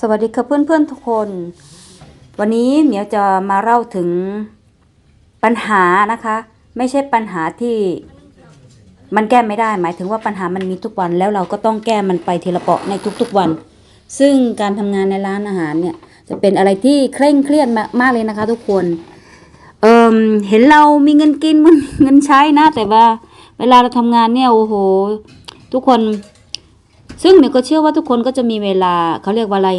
สวัสดีค่ะเพื่อนๆทุกคน วันนี้เหมียวจะมาเล่าถึงปัญหานะคะ ไม่ใช่ปัญหาที่มันแก้ไม่ได้ หมายถึงว่าปัญหามันมีทุกวัน แล้วเราก็ต้องแก้มันไปทีละเปาะในทุกๆวัน ซึ่งการทำงานในร้านอาหารเนี่ยจะเป็นอะไรที่เคร่งเครียดมากเลยนะคะ ทุกคนเอิมเห็นเรามีเงินกินมันเงินใช้นะ แต่ว่าเวลาเราทำงานเนี่ยโอ้โห ทุกคน ซึ่งเมย์ก็เชื่อว่าทุกคนก็จะมีเวลาเขาเรียกว่าอะไร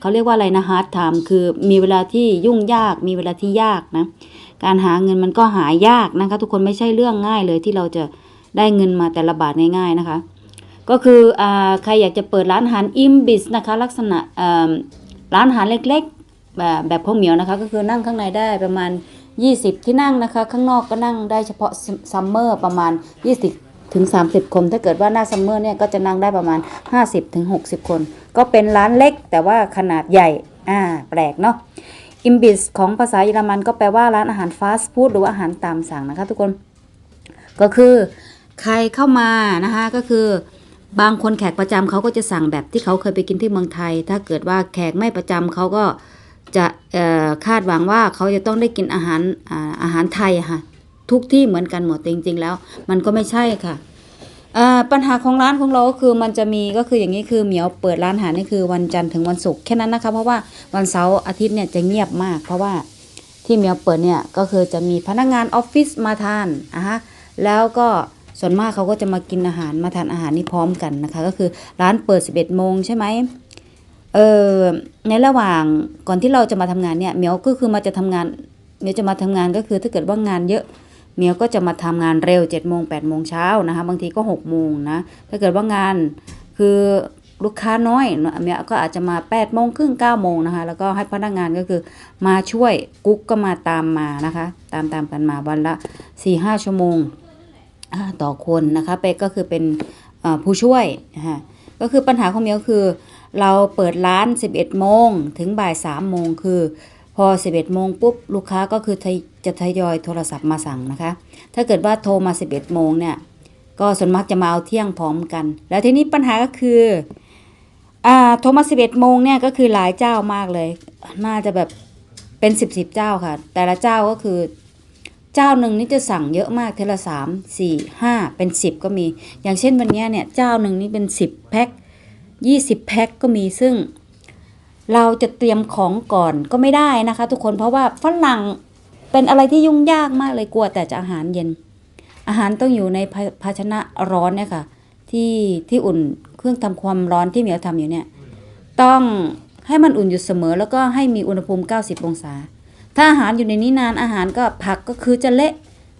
เขาเรียกว่าอะไรนะฮาร์ดไทม์คือมีเวลาที่ยุ่งยาก มีเวลาที่ยากนะ การหาเงินมันก็หายากนะคะ ทุกคนไม่ใช่เรื่องง่ายเลยที่เราจะได้เงินมาแต่ละบาทง่ายๆนะคะ ก็คืออใครอยากจะเปิดร้านอาหารอิมบิสนะคะ ลักษณะร้านอาหารเล็กๆ แบบแบบพ่อเหมียวนะคะ ก็คือนั่งข้างในได้ประมาณ 20 ที่นั่งนะคะ ข้างนอกก็นั่งได้เฉพาะซัมเมอร์ประมาณ 20 ถึง 30 คน ถ้าเกิดว่าหน้าซัมเมอร์เนี่ยก็จะนั่งได้ประมาณ 50ถึง60คน ก็เป็นร้านเล็กแต่ว่าขนาดใหญ่ อ่า แปลกเนาะอิมบิสของภาษาเยอรมันก็แปลว่าร้านอาหารฟาสต์ฟู้ดหรือว่าอาหารตามสั่งนะคะทุกคน ก็คือใครเข้ามานะคะก็คือบางคนแขกประจำเขาก็จะสั่งแบบที่เขาเคยไปกินที่เมืองไทย ถ้าเกิดว่าแขกไม่ประจำเขาก็จะคาดหวังว่าเขาจะต้องได้กินอาหารอาหารไทยอะค่ะ ทุกที่เหมือนกันหมดจริงๆแล้ว มันก็ไม่ใช่ค่ะปัญหาของร้านของเราก็คือมันจะมีก็คืออย่างนี้คือเหมียวเปิดร้านอาหารนี่คือวันจันทร์ถึงวันศุกร์แค่นั้นนะคะเพราะว่าวันเสาร์อาทิตย์เนี่ยจะเงียบมาก เพราะว่าที่เมียวเปิดเนี่ยก็คือจะมีพนักงานออฟฟิศมาทานอะฮะแล้วก็ส่วนมากเขาก็จะมากินอาหารมาทานอาหารนี่พร้อมกันนะคะ ก็คือร้านเปิด 11โมงใช่ไหมเออในระหว่างก่อนที่เราจะมาทำงานเนี่ยเมียวก็คือมาจะทำงานเมียวจะมาทำงานก็คือถ้าเกิดว่างานเยอะ เมียก็จะมาทำงานเร็ว7จ็ดโมงแปดโมงเช้านะคะบางทีก็6กโมงนะถ้าเกิดว่างานคือลูกค้าน้อยเมียก็อาจจะมา8ปดโมงครึ่งเก้าโมงนะคะแล้วก็ให้พนักงานก็คือมาช่วยกุ๊กก็มาตามมานะคะ ตามตามกันมาวันละ4ี่ห้าชั่วโมงต่อคนนะคะเป๊กก็คือเป็นผู้ช่วยนะคะก็คือปัญหาของเมียก็คือ เราเปิดร้าน 11 โมงถึงบ่าย3โมงคือพอ 11 โมงปุ๊บลูกค้าก็คือทย จะทยอยโทรศัพท์มาสั่งนะคะ ถ้าเกิดว่าโทรมา 11 โมงเนี่ย ก็ส่วนมากจะมาเอาเที่ยงพร้อมกัน แล้วทีนี้ปัญหาก็คืออ่าโทรมา 11 โมงเนี่ยก็คือหลายเจ้ามากเลย น่าจะแบบเป็น 10บสเจ้าค่ะ แต่ละเจ้าก็คือเจ้าหนึ่งนี่จะสั่งเยอะมากเทละสามสี่ห้าเป็นสิบก็มี อย่างเช่นวันนี้เนี่ยเจ้าหนึ่งนี่เป็นสิบแพ็คยี่สิบแพ็คก็มีซึ่ง เราจะเตรียมของก่อนก็ไม่ได้นะคะ ทุกคนเพราะว่าฝรั่ง เป็นอะไรที่ยุ่งยากมากเลยกลัวแต่จะอาหารเย็น อาหารต้องอยู่ในภาชนะร้อนเนี่ยค่ะ ที่ที่อุ่นเครื่องทำความร้อนที่เหมียวทำอยู่เนี่ย ต้องให้มันอุ่นอยู่เสมอ แล้วก็ให้มีอุณหภูมิ 90 องศา ถ้าอาหารอยู่ในนี้นานอาหารก็ผักก็คือจะเละ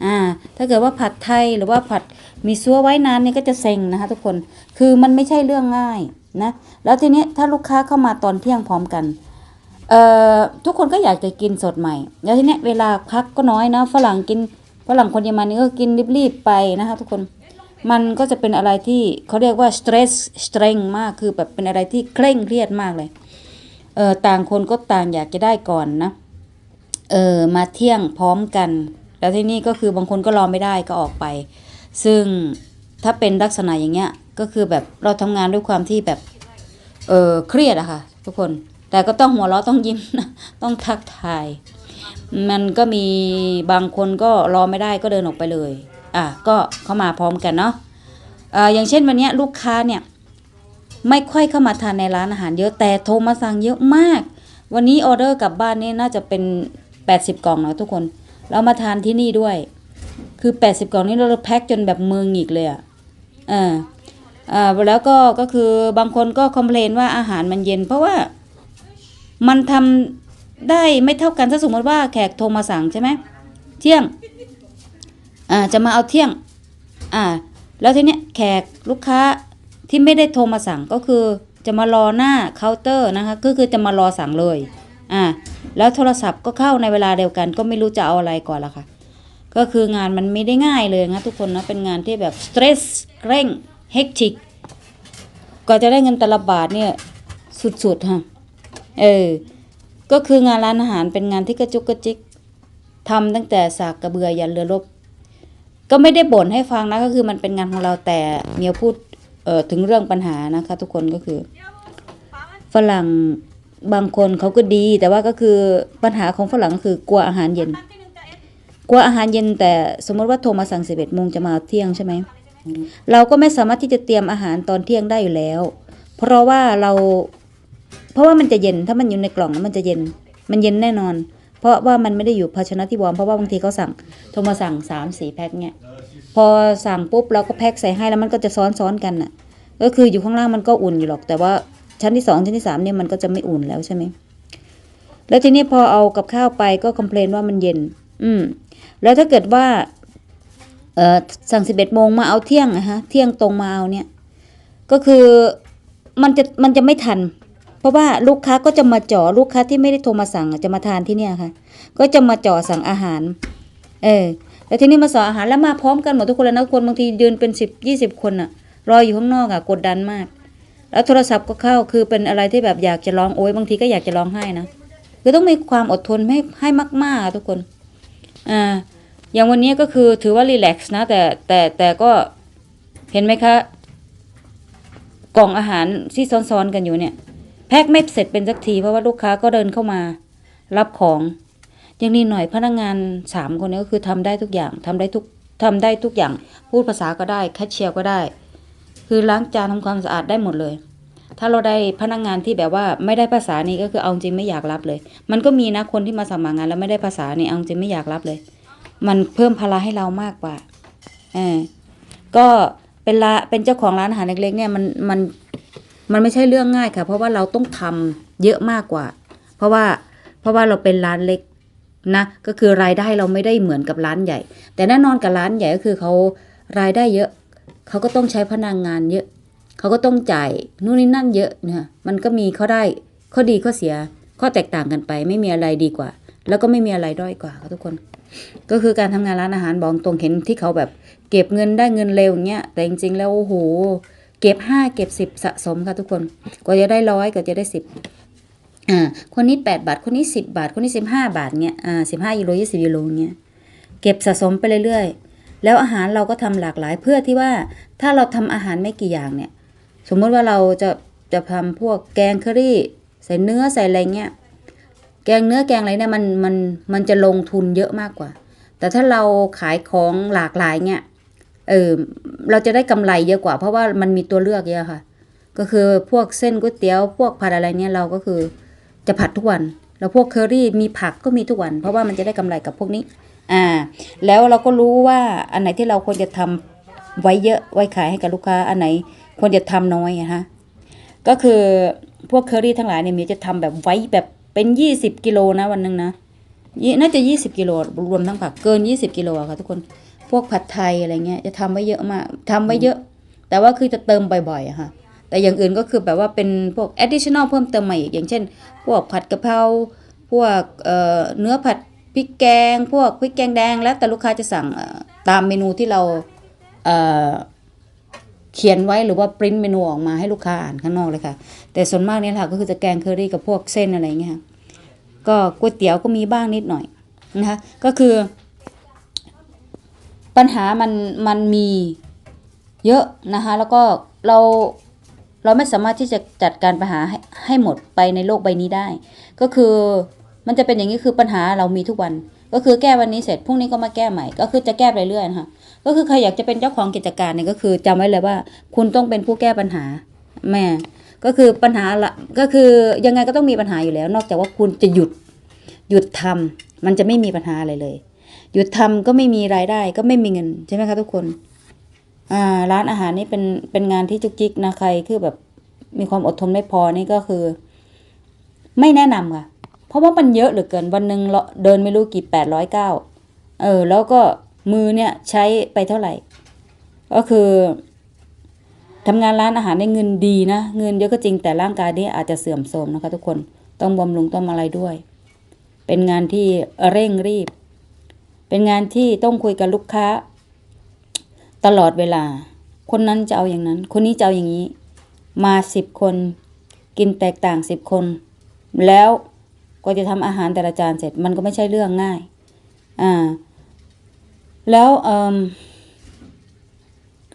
อ่าถ้าเกิดว่าผัดไทยหรือว่าผัดมีซัวไว้นานนี่ก็จะเซ็งนะคะ ทุกคนคือมันไม่ใช่เรื่องง่ายนะแล้วทีนี้ถ้าลูกค้าเข้ามาตอนเที่ยงพร้อมกัน ทุกคนก็อยากจะกินสดใหม่ แล้วทีเนี้ยเวลาพักก็น้อยนะฝรั่งกินฝรั่งคนเยอรมันนี่ก็กินรีบๆไปนะคะทุกคนมันก็จะเป็นอะไรที่เขาเรียกว่า stress strain มากคือแบบเป็นอะไรที่เคร่งเครียดมากเลยเออต่างคนก็ต่างอยากจะได้ก่อนนะเออมาเที่ยงพร้อมกัน แล้วที่นี่ก็คือบางคนก็รอไม่ได้ก็ออกไป ซึ่งถ้าเป็นลักษณะอย่างเงี้ยก็คือแบบเราทำงานด้วยความที่แบบเออเครียดอะค่ะ ทุกคน แต่ก็ต้องหัวเราะต้องยิ้มนะต้องทักทาย มันก็มีบางคนก็รอไม่ได้ก็เดินออกไปเลย อะก็เข้ามาพร้อมกันเนาะอ่าอย่างเช่นวันนี้ลูกค้าเนี่ยไม่ค่อยเข้ามาทานในร้านอาหารเยอะแต่โทรมาสั่งเยอะมาก วันนี้ออเดอร์กลับบ้านนี่น่าจะเป็น 80 กล่องนะทุกคน เรามาทานที่นี่ด้วย คือ 80 กล่องนี้เราแพ็คจนแบบมือหงิกเลยอะอ่าอ่าแล้วก็ก็คือบางคนก็คอมเพลนว่าอาหารมันเย็นเพราะว่า มันทำได้ไม่เท่ากันถ้าสมมติว่าแขกโทรมาสั่งใช่ไหมเที่ยงอ่าจะมาเอาเที่ยงอ่าแล้วทีเนี้ยแขกลูกค้าที่ไม่ได้โทรมาสั่งก็คือจะมารอหน้าเคาน์เตอร์นะคะก็คือจะมารอสั่งเลยอ่าแล้วโทรศัพท์ก็เข้าในเวลาเดียวกัน ก็ไม่รู้จะเอาอะไรก่อนละค่ะก็คืองานมันไม่ได้ง่ายเลยนะทุกคนนะเป็นงานที่แบบสเตรสเร่งเฮกทิกก็จะได้เงินแต่ละบาทเนี่ยสุดๆฮะ เออ ก็คืองานร้านอาหารเป็นงานที่กระจุกกระจิกทำตั้งแต่สากกระเบือยันเรือรบ ก็ไม่ได้บ่นให้ฟังนะก็คือมันเป็นงานของเราแต่เมียพูดเอ่อถึงเรื่องปัญหานะคะ ทุกคนก็คือ ฝรั่งบางคนเขาก็ดี แต่ว่าก็คือปัญหาของฝรั่งก็คือกลัวอาหารเย็น กลัวอาหารเย็น แต่สมมติว่าโทรมาสั่งสิบเอ็ดโมงจะมาเที่ยงใช่ไหมเราก็ไม่สามารถที่จะเตรียมอาหารตอนเที่ยงได้อยู่แล้ว เพราะว่าเรา เพราะว่ามันจะเย็นถ้ามันอยู่ในกล่องมันจะเย็น มันเย็นแน่นอน เพราะว่ามันไม่ได้อยู่ภาชนะที่วอร์มเพราะว่าบางทีเขาสั่งโทรมาสั่งสามสี่แพ็คเนี่ยพอสั่งปุ๊บเราก็แพ็คใส่ให้แล้วมันก็จะซ้อนซ้อนๆกันน่ะ ก็คืออยู่ข้างล่างมันก็อุ่นอยู่หรอก แต่ว่าชั้นที่สองชั้นที่สามเนี่ยมันก็จะไม่อุ่นแล้วใช่ไหมแล้วทีนี้พอเอากับข้าวไปก็คอมเพลนว่ามันเย็น อืม แล้วถ้าเกิดว่า เอ่อสั่งสิบเอ็ดโมงมาเอาเที่ยงนะฮะ เที่ยงตรงมาเอาเนี่ย ก็คือมันจะมันจะไม่ทัน เพราะว่าลูกค้าก็จะมาจ่อลูกค้าที่ไม่ได้โทรมาสั่งจะมาทานที่เนี่ยค่ะ ก็จะมาจ่อสั่งอาหาร เออแล้วทีนี้มาสั่งอาหารแล้วมาพร้อมกันหมดทุกคนเลยนะคนบางทียืนเป็นสิบยี่สิบคนอะรออยู่ข้างนอกอะกดดันมาก แล้วโทรศัพท์ก็เข้าคือเป็นอะไรที่แบบอยากจะร้องโอ้ยบางทีก็อยากจะร้องไห้นะคือต้องมีความอดทนให้ให้มากๆอะทุกคนอ่าอย่างวันนี้ก็คือถือว่ารีแลกซ์นะแต่แต่แต่ก็เห็นไหมคะ กล่องอาหารที่ซ้อนๆกันอยู่เนี่ย แพ็คไม่เสร็จเป็นสักทีเพราะว่าลูกค้าก็เดินเข้ามา รับของยังนี่หน่อยพนักงานสามคนนี้ก็คือทำได้ทุกอย่างทำได้ทุกทำได้ทุกอย่าง พูดภาษาก็ได้แคชเชียร์ก็ได้ คือล้างจานทำความสะอาดได้หมดเลย ถ้าเราได้พนักงานที่แบบว่าไม่ได้ภาษานี่ก็คือเอาจริงไม่อยากรับเลย มันก็มีนะคนที่มาสมัครงานแล้วไม่ได้ภาษานี่เอาจริงไม่อยากรับเลย มันเพิ่มภาระให้เรามากกว่าเออก็เป็นละเป็นเจ้าของร้านอาหารเล็กๆเนี่ยมันมัน มันไม่ใช่เรื่องง่ายค่ะ เพราะว่าเราต้องทำเยอะมากกว่า เพราะว่าเพราะว่าเราเป็นร้านเล็กนะก็คือรายได้เราไม่ได้เหมือนกับร้านใหญ่ แต่แน่นอนกับร้านใหญ่ก็คือเขารายได้เยอะเขาก็ต้องใช้พนักงงานเยอะเขาก็ต้องจ่ายนู่นนี่นั่นเยอะเนี่ยมันก็มีข้อได้ข้อดีข้อเสียข้อแตกต่างกันไป ไม่มีอะไรดีกว่า แล้วก็ไม่มีอะไรด้อยกว่าค่ะทุกคน ก็คือการทำงานร้านอาหารบอกตรงเห็นที่เขาแบบเก็บเงินได้เงินเร็วอย่างเงี้ยแต่จริงๆแล้วโอ้โห เก็บห้าเก็บสิบสะสมค่ะทุกคนกว่าจะได้ร้อยกว่าจะได้สิบอ่าคนนี้แปดบาท คนนี้สิบบาท คนนี้สิบห้าบาทเงี้ยอ่าสิบห้ายูโรยี่สิบยูโรเงี้ยเก็บสะสมไปเรื่อยๆ แล้วอาหารเราก็ทำหลากหลายเพื่อที่ว่าถ้าเราทำอาหารไม่กี่อย่างเนี่ย สมมติว่าเราจะจะทำพวกแกงเคอรี่ ใส่เนื้อใส่อะไรเงี้ยแกงเนื้อแกงอะไรเนี่ยมันมันมันจะลงทุนเยอะมากกว่า แต่ถ้าเราขายของหลากหลายเนี่ย เออเราจะได้กำไรเยอะกว่า เพราะว่ามันมีตัวเลือกเยอะค่ะ ก็คือพวกเส้นก๋วยเตี๋ยวพวกผัดอะไรเนี่ยเราก็คือจะผัดทุกวัน แล้วพวกเคอรี่มีผักก็มีทุกวัน เพราะว่ามันจะได้กำไรกับพวกนี้ อ่า แล้วเราก็รู้ว่าอันไหนที่เราควรจะทำไว้เยอะไว้ขายให้กับลูกค้าอันไหนควรจะทำน้อยอะฮะก็คือพวกเคอรี่ทั้งหลายเนี่ยมีจะทำแบบไว้แบบเป็นยี่สิบกิโลนะวันหนึ่งนะน่าจะยี่สิบกิโลรวมทั้งผักเกินยี่สิบกิโลอะค่ะทุกคน พวกผัดไทยอะไรเงี้ยจะทำไว้เยอะมากทำไว้เยอะ แต่ว่าคือจะเติมบ่อยๆอะค่ะ แต่อย่างอื่นก็คือแบบว่าเป็นพวก additional เพิ่มเติมมาอีก อย่างเช่น พวกผัดกะเพราพวกเอ่อเนื้อผัดพริกแกง พวกพริกแกงแดง แล้วแต่ลูกค้าจะสั่งเอ่อตามเมนูที่เราเอ่อเขียนไว้หรือว่าปริ้นเมนูออกมาให้ลูกค้าอ่านข้างนอกเลยค่ะ แต่ส่วนมากเนี่ยค่ะก็คือจะแกงเคอรี่กับพวกเส้นอะไรเงี้ยค่ะก็ก๋วยเตี๋ยวก็มีบ้างนิดหน่อยนะคะก็คือ ปัญหามันมันมีเยอะนะคะแล้วก็เราเราไม่สามารถที่จะจัดการปัญหาให้ให้หมดไปในโลกใบนี้ได้ ก็คือมันจะเป็นอย่างนี้คือปัญหาเรามีทุกวัน ก็คือแก้วันนี้เสร็จพรุ่งนี้ก็มาแก้ใหม่ ก็คือจะแก้ไปเรื่อยๆนะคะก็คือใครอยากจะเป็นเจ้าของกิจการเนี่ยก็คือจำไว้เลยว่า คุณต้องเป็นผู้แก้ปัญหาแม่ก็คือปัญหาละก็คือยังไงก็ต้องมีปัญหาอยู่แล้ว นอกจากว่าคุณจะหยุดหยุดทำมันจะไม่มีปัญหาอะไรเลย หยุดทำก็ไม่มีรายได้ก็ไม่มีเงินใช่ไหมคะทุกคนอ่าร้านอาหารนี่เป็นเป็นงานที่จุกจิกนะใครคือแบบมีความอดทนไม่พอนี่ก็คือ ไม่แนะนำค่ะ เพราะว่ามันเยอะเหลือเกินวันหนึ่งเราเดินไม่รู้กี่แปดร้อยเก้าเออ แล้วก็มือเนี่ยใช้ไปเท่าไหร่ ก็คือทำงานร้านอาหารได้เงินดีนะเงินเยอะก็จริงแต่ร่างกายนี่อาจจะเสื่อมโทรมนะคะ ทุกคนต้องบำรุงต้องอะไรด้วย เป็นงานที่เร่งรีบ เป็นงานที่ต้องคุยกับลูกค้า ตลอดเวลา คนนั้นจะเอาอย่างนั้น คนนี้จะเอาอย่างนี้ มาสิบคนกินแตกต่างสิบคน แล้วก็จะทำอาหารแต่ละจานเสร็จมันก็ไม่ใช่เรื่องง่าย อ่า แล้วเอม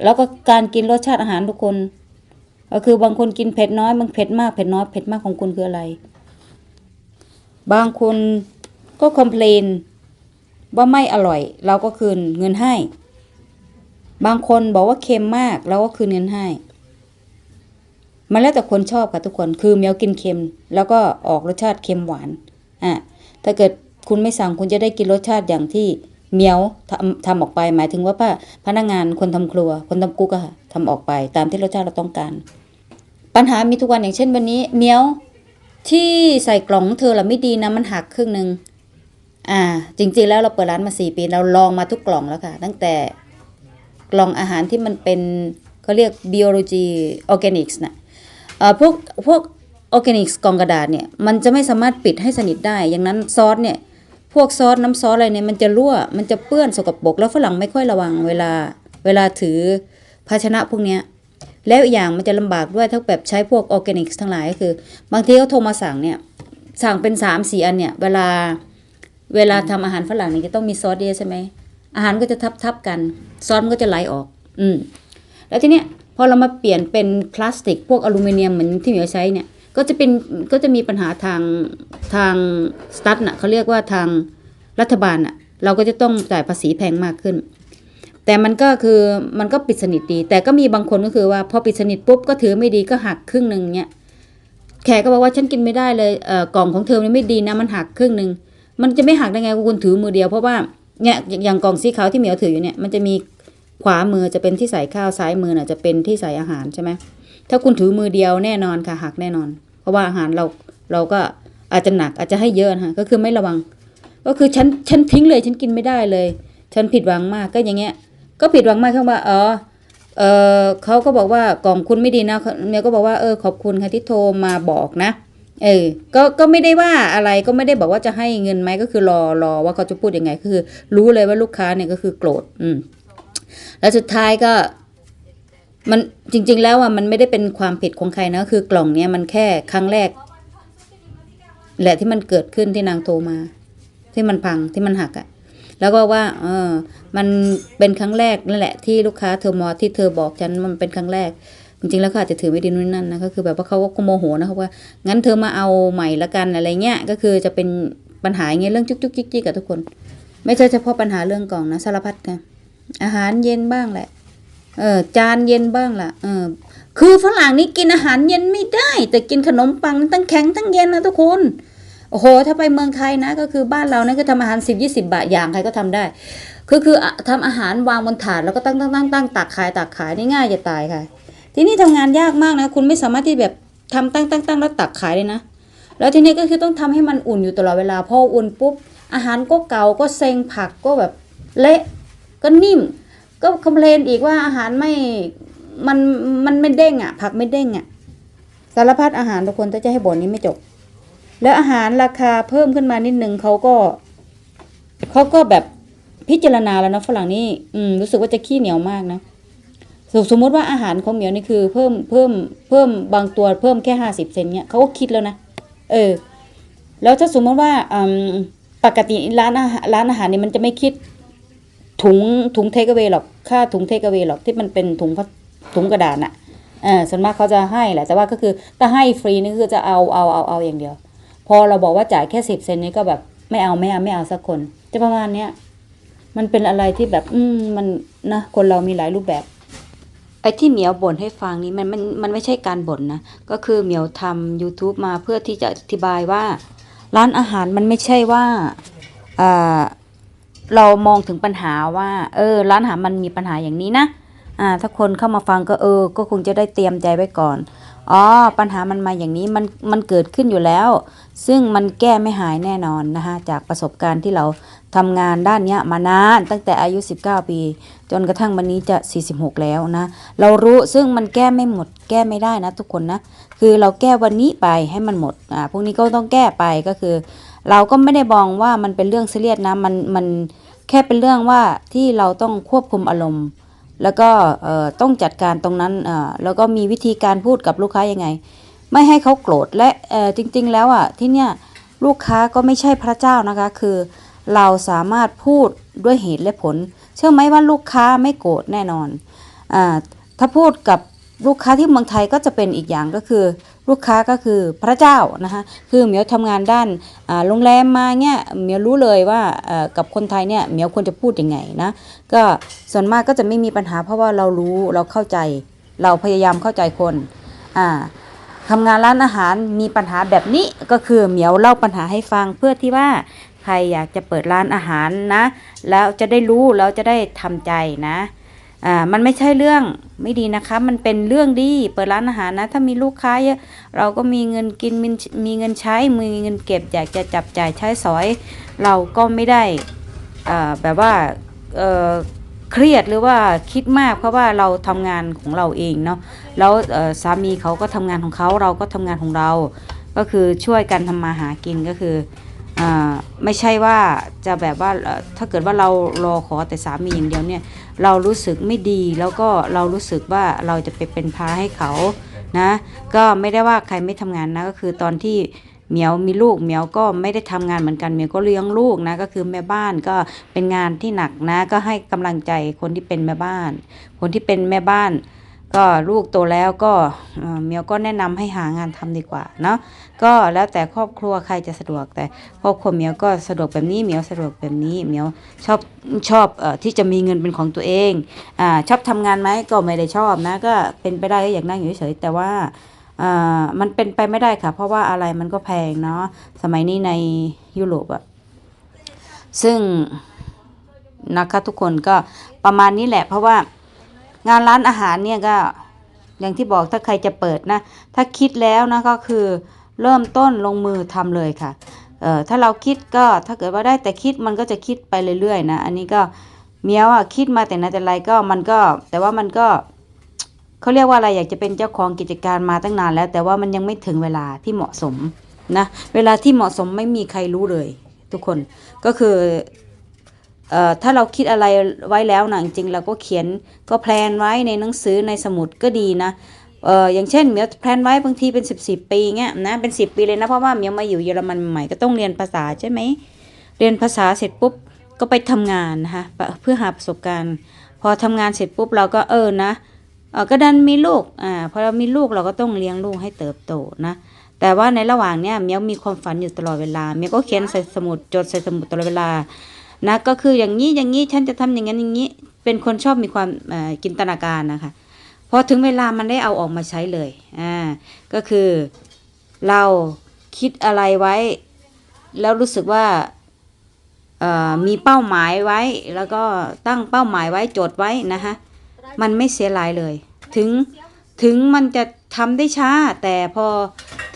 แล้วก็การกินรสชาติอาหารทุกคน ก็คือบางคนกินเผ็ดน้อยบางเผ็ดมากเผ็ดน้อยเผ็ดมากของคุณคืออะไร บางคนก็คอมเพลน ว่าไม่อร่อย เราก็คืนเงินให้ บางคนบอกว่าเค็มมากเราก็คืนเงินให้ มันแล้วแต่คนชอบค่ะทุกคนคือเมียวกินเค็ม แล้วก็ออกรสชาติเค็มหวานอะถ้าเกิดคุณไม่สั่งคุณจะได้กินรสชาติอย่างที่เมียวทำทำออกไป หมายถึงว่าพนักงานคนทำครัว คนทำกุ๊กอะค่ะทำออกไป ตามที่รสชาติเราต้องการ ปัญหามีทุกวันอย่างเช่นวันนี้ เมียวที่ใส่กล่องของเธอละไม่ดีนะมันหักครึ่งหนึ่ง อ่าจริงๆแล้วเราเปิดร้านมาสี่ปี เราลองมาทุกกล่องแล้วค่ะ ตั้งแต่กล่องอาหารที่มันเป็นเขาเรียก biology organics นะเอ่อพวกพวก organics กล่องกระดาษเนี่ยมันจะไม่สามารถปิดให้สนิทได้ อย่างนั้นซอสเนี่ยพวกซอสน้ำซอสอะไรเนี่ยมันจะรั่วมันจะเปื้อนสกปรกแล้วฝรั่งไม่ค่อยระวังเวลาเวลาถือภาชนะพวกเนี้ยแล้วอีกอย่างมันจะลำบากด้วยถ้าแบบใช้พวกออร์แกนิกทั้งหลายก็คือ บางทีเขาโทรมาสั่งเนี่ยสั่งเป็นสามสี่อันเนี่ยเวลา เวลาทำอาหารฝรั่งนี่จะต้องมีซอสเยอะใช่ไหมอาหารก็จะทับทับๆกัน ซอสมันก็จะไหลออก อืมแล้วทีเนี้ยพอเรามาเปลี่ยนเป็นพลาสติก พวกอลูมิเนียมเหมือนที่เหมียวใช้เนี่ย ก็จะเป็นก็จะมีปัญหาทางทางสตัทน่ะเขาเรียกว่าทางรัฐบาลน่ะ เราก็จะต้องจ่ายภาษีแพงมากขึ้น แต่มันก็คือมันก็ปิดสนิทดี แต่ก็มีบางคนก็คือว่าพอปิดสนิทปุ๊บก็ถือไม่ดีก็หักครึ่งหนึ่งเนี่ยแขกก็บอกว่าฉันกินไม่ได้เลยเอ่อกล่องของเธอมันไม่ดีนะมันหักครึ่งหนึ่ง มันจะไม่หักได้ไงคุณถือมือเดียวเพราะว่าเนี่ยอย่างกล่องสีขาวที่เหมียวถืออยู่เนี่ยมันจะมีขวามือจะเป็นที่ใส่ข้าวซ้ายมือน่ะจะเป็นที่ใส่อาหารใช่ไหมถ้าคุณถือมือเดียวแน่นอนค่ะหักแน่นอน เพราะว่าอาหารเราเราก็อาจจะหนักอาจจะให้เยอะนะคะก็คือไม่ระวัง ก็คือฉันฉันทิ้งเลยฉันกินไม่ได้เลย ฉันผิดหวังมากก็อย่างเงี้ย ก็ผิดหวังมากเขาว่าอ๋อเออเขาก็บอกว่ากล่องคุณไม่ดีนะเมียก็บอกว่าเออขอบคุณค่ะที่โทรมาบอกนะ เออ ก็ ก็ไม่ได้ว่าอะไร ก็ไม่ได้บอกว่าจะให้เงินไหมก็คือรอ รอว่าเขาจะพูดยังไง คือ รู้เลยว่าลูกค้าเนี่ยก็คือโกรธ อืม แล้วสุดท้ายก็ มันจริง ๆ แล้วอะ มันไม่ได้เป็นความผิดของใครนะ คือกล่องเนี้ยมันแค่ครั้งแรก แหละที่มันเกิดขึ้นที่นางโทรมา ที่มันพัง ที่มันหักอะ่ะ แล้วก็ว่า เออ มันเป็นครั้งแรกนั่นแหละที่ลูกค้าเธอมอที่เธอบอกฉันมันเป็นครั้งแรก จริงๆแล้วเขาอาจจะถือไม่ดีนู่นนั่นนะก็คือแบบว่าเขาก็โมโหนะเขาว่างั้นเธอมาเอาใหม่ละกันอะไรเงี้ยก็คือจะเป็นปัญหาอย่างเงี้ยเรื่องจุกจุกจิกจิกกับทุกคน ไม่ใช่เฉพาะปัญหาเรื่องกล่องนะสารพัดกันอาหารเย็นบ้างแหละเออจานเย็นบ้างล่ะเออคือฝรั่งนี่กินอาหารเย็นไม่ได้ แต่กินขนมปังทั้งแข็งทั้งเย็นนะทุกคนโอ้โห ถ้าไปเมืองไทยนะ ก็คือบ้านเราเนี่ยก็ทำอาหารสิบยี่สิบาทอย่างใครก็ทำได้ คือคือทำอาหารวางบนถาดแล้วก็ตั้งตั้งตั้งตั้งตักขายตักขายนี่ง่ายจะตายค่ะ ที่นี่ทำงานยากมากนะ คุณไม่สามารถที่แบบทำตั้งตั้งตั้งแล้วตักขายเลยนะ แล้วทีนี้ก็คือต้องทำให้มันอุ่นอยู่ตลอดเวลาพออุ่นปุ๊บ อาหารก็เก่าก็เซ็งผักก็แบบเละก็นิ่ม ก็คอมเพลนอีกว่าอาหารไม่มันมันไม่เด้งอะ ผักไม่เด้งอะสารพัดอาหารทุกคนถ้าจะให้บ่นนี้ไม่จบ แล้วอาหารราคาเพิ่มขึ้นมานิดนึงเขาก็เขาก็แบบพิจารณาแล้วนะฝรั่งนี่อืมรู้สึกว่าจะขี้เหนียวมากนะ สมมติว่าอาหารของเหมียวนี่คือเพิ่มเพิ่มเพิ่มบางตัวเพิ่มแค่ห้าสิบเซนเนี่ยเขาก็คิดแล้วนะ เออ แล้วถ้าสมมติว่าปกติร้านอาหารร้านอาหารนี่มันจะไม่คิดถุงถุงเทคเวหรอกค่าถุงเทคเวหรอกที่มันเป็นถุงถุงกระดาษน่ะเออส่วนมากเขาจะให้แหละแต่ว่าก็คือถ้าให้ฟรีนี่คือจะเอาเอาเอาเอาอย่างเดียว พอเราบอกว่าจ่ายแค่สิบเซนนี้ก็แบบไม่เอาไม่เอาไม่เอาสักคน จะประมาณเนี้ยมันเป็นอะไรที่แบบ อืมมันนะคนเรามีหลายรูปแบบ ไอ้ที่เหมียวบ่นให้ฟังนี้มันมันมันไม่ใช่การบ่นนะ ก็คือเหมียวทำ YouTube มาเพื่อที่จะอธิบายว่า ร้านอาหารมันไม่ใช่ว่าอ่าเรามองถึงปัญหาว่า เออ ร้านอาหารมันมีปัญหาอย่างนี้นะ อ่า ถ้าคนเข้ามาฟังก็เออ ก็คงจะได้เตรียมใจไว้ก่อน อ๋อปัญหามันมาอย่างนี้มันมันเกิดขึ้นอยู่แล้ว ซึ่งมันแก้ไม่หายแน่นอนนะคะจากประสบการณ์ที่เราทำงานด้านเนี้ยมานานตั้งแต่อายุ 19 ปี จนกระทั่งวันนี้จะ 46 แล้วนะเรารู้ซึ่งมันแก้ไม่หมด แก้ไม่ได้นะทุกคนนะคือเราแก้วันนี้ไปให้มันหมดอ่าพวกนี้ก็ต้องแก้ไปก็คือ เราก็ไม่ได้มองว่ามันเป็นเรื่องเรียสนะมันมันแค่เป็นเรื่องว่าที่เราต้องควบคุมอารมณ์ แล้วก็ต้องจัดการตรงนั้นแล้วก็มีวิธีการพูดกับลูกค้ายังไง ไม่ให้เขาโกรธและจริง ๆ แล้วอะที่เนี่ยลูกค้าก็ไม่ใช่พระเจ้านะคะ คือเราสามารถพูดด้วยเหตุและผล เชื่อไหมว่าลูกค้าไม่โกรธแน่นอนอ่าถ้าพูดกับ ลูกค้าที่เมืองไทยก็จะเป็นอีกอย่างก็คือ ลูกค้าก็คือพระเจ้านะคะคือเหมียวทำงานด้านโรงแรมมาเนี่ยเหมียวรู้เลยว่ากับคนไทยเนี่ยเหมียวควรจะพูดยังไงนะก็ส่วนมากก็จะไม่มีปัญหาเพราะว่าเรารู้เราเข้าใจ เราพยายามเข้าใจคนอ่าทำงานร้านอาหารมีปัญหาแบบนี้ก็คือเหมียวเล่าปัญหาให้ฟังเพื่อที่ว่าใครอยากจะเปิดร้านอาหารนะ แล้วจะได้รู้แล้วจะได้ทำใจนะ อ่ามันไม่ใช่เรื่องไม่ดีนะคะ มันเป็นเรื่องดีเปิดร้านอาหารนะ ถ้ามีลูกค้าเยอะเราก็มีเงินกินมีมีเงินใช้มีเงินเก็บอยากจะจับจ่ายใช้สอย เราก็ไม่ได้อ่าแบบว่าเอ่อเครียดหรือว่าคิดมากเพราะว่าเราทำงานของเราเองเนาะแล้วสามีเขาก็ทำงานของเขาเราก็ทำงานของเรา ก็คือช่วยกันทำมาหากินก็คืออ่าไม่ใช่ว่าจะแบบว่าถ้าเกิดว่าเรารอขอแต่สามีอย่างเดียวเนี่ย เรารู้สึกไม่ดีแล้วก็เรารู้สึกว่าเราจะไปเป็นภาระให้เขานะก็ไม่ได้ว่าใครไม่ทำงานนะก็คือตอนที่เหมียวมีลูกเหมียวก็ไม่ได้ทำงานเหมือนกันเหมียวก็เลี้ยงลูกนะก็คือแม่บ้านก็เป็นงานที่หนักนะ ก็ให้กำลังใจคนที่เป็นแม่บ้าน คนที่เป็นแม่บ้าน ก็ลูกโตแล้วก็เมียวก็แนะนำให้หางานทำดีกว่าเนาะก็แล้วแต่ครอบครัวใครจะสะดวกแต่ครอบครัวเมียวก็สะดวกแบบนี้เมียวสะดวกแบบนี้เมียวชอบชอบอที่จะมีเงินเป็นของตัวเองอ่าชอบทำงานไหมก็ไม่ได้ชอบนะ ก็เป็นไปได้ก็อยากนั่งอยู่เฉยแต่ว่ามันเป็นไปไม่ได้ค่ะ เพราะว่าอะไรมันก็แพงเนาะสมัยนี้ในยุโรปอะซึ่งนะคะทุกคนก็ประมาณนี้แหละเพราะว่า งานร้านอาหารเนี่ยก็อย่างที่บอกถ้าใครจะเปิดนะ ถ้าคิดแล้วนะก็คือเริ่มต้นลงมือทำเลยค่ะเอ่อถ้าเราคิดก็ถ้าเกิดว่าได้แต่คิดมันก็จะคิดไปเรื่อยๆนะ อันนี้ก็เมียวอะคิดมาแต่ไหนแต่ไรก็มันก็ แต่ว่ามันก็เขาเรียกว่าอะไรอยากจะเป็นเจ้าของกิจการมาตั้งนานแล้ว แต่ว่ามันยังไม่ถึงเวลาที่เหมาะสมนะเวลาที่เหมาะสมไม่มีใครรู้เลย ทุกคนก็คือ ถ้าเราคิดอะไรไว้แล้วนะจริงเราก็เขียนก็แพลนไว้ในหนังสือในสมุดก็ดีนะเอออย่างเช่นเมียวแพลนไว้บางทีเป็นสิบสิบปีเงี้ยนะเป็นสิบปีเลยนะเพราะว่าเมียวมาอยู่เยอรมันใหม่ก็ต้องเรียนภาษาใช่ไหมเรียนภาษาเสร็จปุ๊บก็ไปทำงานนะคะเพื่อหาประสบการณ์ พอทำงานเสร็จปุ๊บเราก็เออนะเออก็ดันมีลูกอ่าพอเรามีลูกเราก็ต้องเลี้ยงลูกให้เติบโตนะแต่ว่าในระหว่างเนี้ยเมียวมีความฝันอยู่ตลอดเวลาเมียวก็เขียนใส่สมุดจดใส่สมุดตลอดเวลา นะก็คืออย่างนี้อย่างนี้ฉันจะทำอย่างนั้นอย่างนี้ เป็นคนชอบมีความจินตนาการนะคะพอถึงเวลามันได้เอาออกมาใช้เลยอ่าก็คือเราคิดอะไรไว้ แล้วรู้สึกว่ามีเป้าหมายไว้ แล้วก็ตั้งเป้าหมายไว้จดไว้นะคะมันไม่เสียหลายเลย ถึงถึงมันจะทำได้ช้า แต่พอ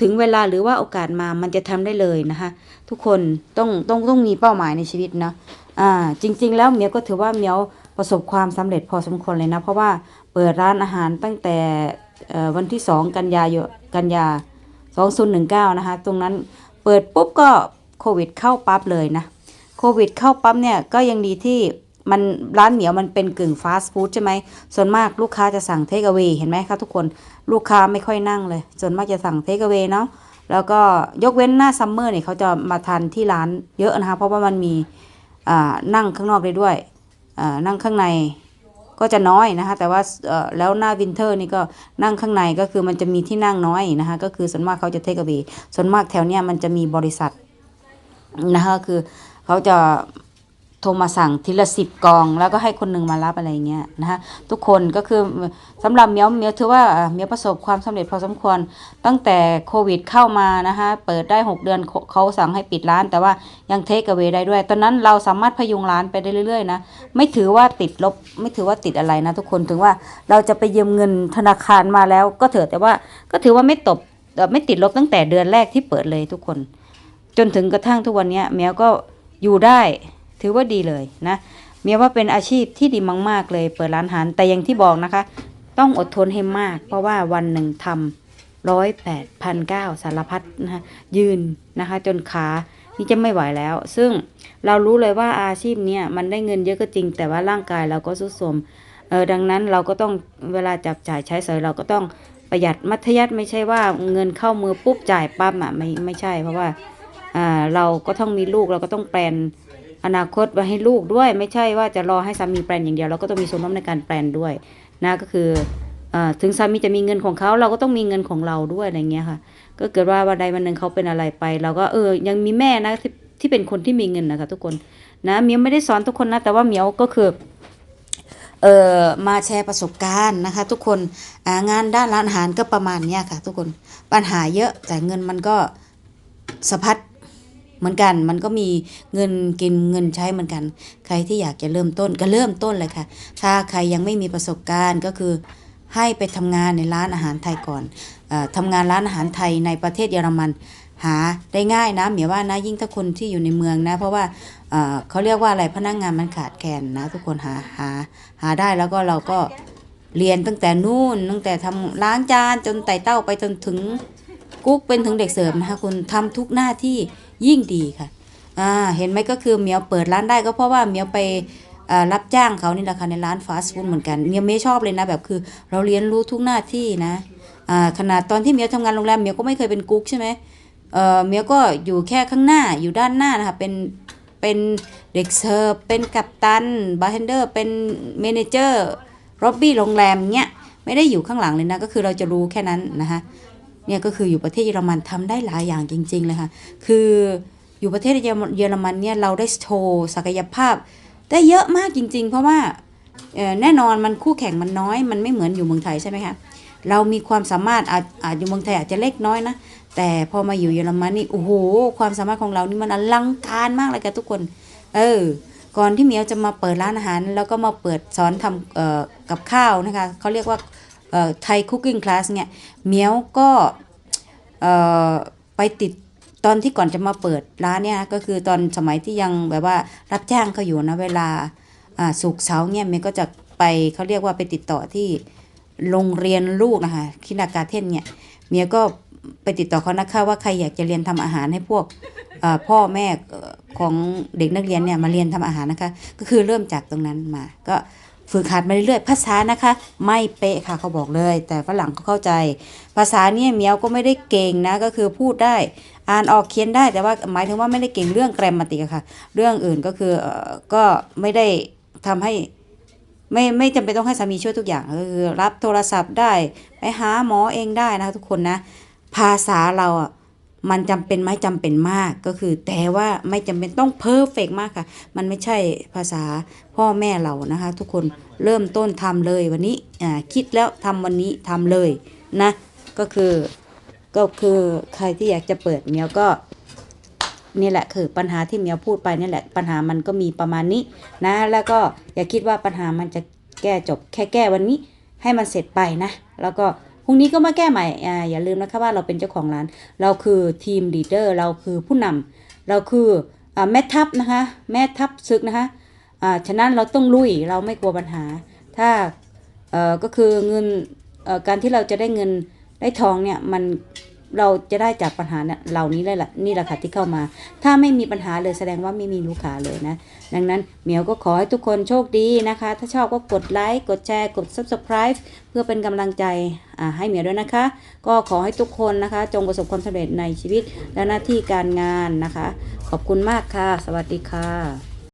ถึงเวลาหรือว่าโอกาสมามันจะทำได้เลยนะคะ ทุกคนต้องต้องต้องมีเป้าหมายในชีวิตนะอ่าจริง ๆ แล้วเมียวก็ถือว่าเมียวประสบความสำเร็จพอสมควรเลยนะ เพราะว่าเปิดร้านอาหารตั้งแต่วันที่ 2 กันยายนกันยา 2019 นะคะ ตรงนั้นเปิดปุ๊บก็โควิดเข้าปั๊บเลยนะ โควิดเข้าปั๊บเนี่ยก็ยังดีที่มันร้านเหมียวมันเป็นกึ่งฟาสต์ฟู้ดใช่ไหม ส่วนมากลูกค้าจะสั่งเทคเอา a y เห็นไหมคะทุกคน ลูกค้าไม่ค่อยนั่งเลย ส่วนมากจะสั่งเทคเอา a y เนาะ แล้วก็ยกเว้นหน้าซัมเมอร์เนี่ยเขาจะมาทานที่ร้านเยอะนะคะ เพราะว่ามันมีนั่งข้างนอกได้ด้วยนั่งข้างในก็จะน้อยนะคะ แต่ว่าแล้วหน้าวินเทอร์นี่ก็นั่งข้างในก็คือมันจะมีที่นั่งน้อยนะคะ ก็คือส่วนมากเขาจะเทคเอา a y ส่วนมากแถวเนี้ยมันจะมีบริษัทนะคะคือเขาจะ โทรมาสั่งทีละสิบกอง แล้วก็ให้คนหนึ่งมารับอะไรเงี้ยนะคะทุกคนก็คือสำหรับเมียวเมียวถือว่าเมียวประสบความสำเร็จพอสมควรตั้งแต่โควิดเข้ามานะคะเปิดได้ 6 เดือนเขาสั่งให้ปิดร้าน แต่ว่ายังเทคเอา a y ได้ด้วย ตอนนั้นเราสามารถพยุงร้านไปได้เรื่อยๆนะไม่ถือว่าติดลบไม่ถือว่าติดอะไรนะทุกคนถึงว่าเราจะไปยืมเงินธนาคารมาแล้ว ก็เถอะแต่ว่าก็ถือว่าไม่ตบไม่ติดลบตั้งแต่เดือนแรกที่เปิดเลยทุกคน จนถึงกระทั่งทุกวันนี้เมียก็อยู่ได้ ถือว่าดีเลยนะเมียว่าเป็นอาชีพที่ดีมาก ๆ เลย เปิดร้านอาหารแต่อย่างที่บอกนะคะ ต้องอดทนให้มาก เพราะว่าวันหนึ่งทำร้อยแปดพันเก้าสารพัดนะคะยืนนะคะ จนขานี่จะไม่ไหวแล้ว ซึ่งเรารู้เลยว่าอาชีพเนี้ยมันได้เงินเยอะก็จริง แต่ว่าร่างกายเราก็สุดโทรมเออดังนั้นเราก็ต้องเวลาจับจ่ายใช้สอยเราก็ต้องประหยัดมัธยัติไม่ใช่ว่าเงินเข้ามือปุ๊บจ่ายปั๊บอะไม่ไม่ใช่ เพราะว่าอ่าเราก็ต้องมีลูกเราก็ต้องแปลน อนาคตไว้ให้ลูกด้วย ไม่ใช่ว่าจะรอให้สามีแปลนอย่างเดียวเราก็ต้องมีส่วนร่วมในการแปลนด้วยนะก็คืออถึงสามีจะมีเงินของเขาเราก็ต้องมีเงินของเราด้วยอะไรเงี้ยค่ะ ก็เกิดว่าวันใดวันหนึ่งเขาเป็นอะไรไป เราก็เออยังมีแม่นะที่ที่เป็นคนที่มีเงินนะคะทุกคนนะเมียวไม่ได้สอนทุกคนนะแต่ว่าเมียวก็คือเออมาแชร์ประสบการณ์นะคะ ทุกคนงานด้านร้านอาหารก็ประมาณนี้ค่ะ ทุกคนปัญหาเยอะแต่เงินมันก็สะพัด เหมือนกัน มันก็มีเงินกินเงินใช้เหมือนกัน ใครที่อยากจะเริ่มต้นก็เริ่มต้นเลยค่ะ ถ้าใครยังไม่มีประสบการณ์ก็คือให้ไปทำงานในร้านอาหารไทยก่อนอทำงานร้านอาหารไทยในประเทศเยอรมันหาได้ง่ายนะเหมียว่านะยิ่งถ้าคนที่อยู่ในเมืองนะ เพราะว่าเเขาเรียกว่าอะไรพนักงานมันขาดแคลนนะ ทุกคนหาหาหาได้แล้วก็เราก็เรียนตั้งแต่นู่นตั้งแต่ทำล้างจานจนไต่เต้าไปจนถึงกุ๊กเป็นถึงเด็กเสิร์ฟนะคะคุณทำทุกหน้าที่ ยิ่งดีค่ะอ่าเห็นไหมก็คือเมียวเปิดร้านได้ก็เพราะว่าเมียวไปรับจ้างเขานี่แหละค่ะในร้านฟาสต์ฟู้ดเหมือนกันเมียวไม่ชอบเลยนะแบบคือ เราเรียนรู้ทุกหน้าที่นะอ่าขนาดตอนที่เมียวทำงานโรงแรมเมียวก็ไม่เคยเป็นกุ๊กใช่ไหมเออเมียก็อยู่แค่ข้างหน้าอยู่ด้านหน้านะคะเป็นเป็นเด็กเสิร์ฟเป็นกัปตันบาร์เทนเดอร์เป็นเมนเจอร์ร็อบบี้โรงแรมเนี้ยไม่ได้อยู่ข้างหลังเลยนะก็คือเราจะรู้แค่นั้นนะคะ เนี่ยก็คืออยู่ประเทศเยอรมันทำได้หลายอย่างจริง ๆ เลยค่ะ คืออยู่ประเทศเยอรมันเนี่ยเราได้โชว์ศักยภาพ ได้เยอะมากจริง ๆ เพราะว่าแน่นอนมันคู่แข่งมันน้อย มันไม่เหมือนอยู่เมืองไทยใช่ไหมคะเรามีความสามารถอาจอาจอยู่เมืองไทยอาจจะเล็กน้อยนะ แต่พอมาอยู่เยอรมันนี่โอ้โหความสามารถของเรานี่มันอลังการมากเลยค่ะทุกคน เออ ก่อนที่เมียวจะมาเปิดร้านอาหาร แล้วก็มาเปิดสอนทำกับข้าวนะคะเขาเรียกว่า ไทยคุกกิ้งคลาสเนี่ยเมียวก็ไปติดตอนที่ก่อนจะมาเปิดร้านเนี่ยก็คือตอนสมัยที่ยังแบบว่ารับจ้างเขาอยู่นะเวลาสุกเสาเนี่ยเมียก็จะไปเขาเรียกว่าไปติดต่อที่โรงเรียนลูกนะคะคินากาเทนเนี่ยเมียก็ไปติดต่อเขานะคะว่าใครอยากจะเรียนทำอาหารให้พวกพ่อแม่ของเด็กนักเรียนเนี่ยมาเรียนทำอาหารนะคะ ก็คือเริ่มจากตรงนั้นมาก็ ฝึกหัดมาเรื่อยๆภาษานะคะ ไม่เป๊ะค่ะเขาบอกเลย แต่ฝรั่งเขาเข้าใจ ภาษาเนี่ยเมียวก็ไม่ได้เก่งนะก็คือพูดได้ อ่านออกเขียนได้แต่ว่าหมายถึงว่าไม่ได้เก่งเรื่องแกรมมาติกค่ะ เรื่องอื่นก็คือก็ไม่ได้ทำให้ไม่ไม่จำเป็นต้องให้สามีช่วยทุกอย่างก็คือรับโทรศัพท์ได้ไปหาหมอเองได้นะคะทุกคนนะ ภาษาเราอะ มันจำเป็นไหมจำเป็นมากก็คือ แต่ว่าไม่จำเป็นต้องเพอร์เฟกมากค่ะ มันไม่ใช่ภาษาพ่อแม่เรานะคะ ทุกคนเริ่มต้นทำเลยวันนี้คิดแล้วทำวันนี้ทำเลยนะก็คือก็คือใครที่อยากจะเปิดเมียวก็นี่แหละคือปัญหาที่เมียวพูดไปนี่แหละปัญหามันก็มีประมาณนี้นะ แล้วก็อย่าคิดว่าปัญหามันจะแก้จบแค่แก้วันนี้ให้มันเสร็จไปนะ แล้วก็ พรุ่งนี้ก็มาแก้ใหม่อ่าอย่าลืมนะคะว่าเราเป็นเจ้าของร้าน เราคือทีมลีดเดอร์เราคือผู้นำเราคืออแม่ทัพนะคะ แม่ทัพศึกนะคะอ่าฉะนั้นเราต้องลุยเราไม่กลัวปัญหา ถ้าเอ่อก็คือเงินเอ่อการที่เราจะได้เงินได้ทองเนี่ยมัน เราจะได้จากปัญหาเนี่ยเหล่านี้เลยล่ะนี่แหละค่ะที่เข้ามา ถ้าไม่มีปัญหาเลยแสดงว่าไม่มีลูกค้าเลยนะ ดังนั้นเหมียวก็ขอให้ทุกคนโชคดีนะคะ ถ้าชอบก็กดไลค์กดแชร์กด subscribe เพื่อเป็นกำลังใจให้เหมียวด้วยนะคะ ก็ขอให้ทุกคนนะคะ จงประสบความสำเร็จในชีวิตและหน้าที่การงานนะคะ ขอบคุณมากค่ะ สวัสดีค่ะ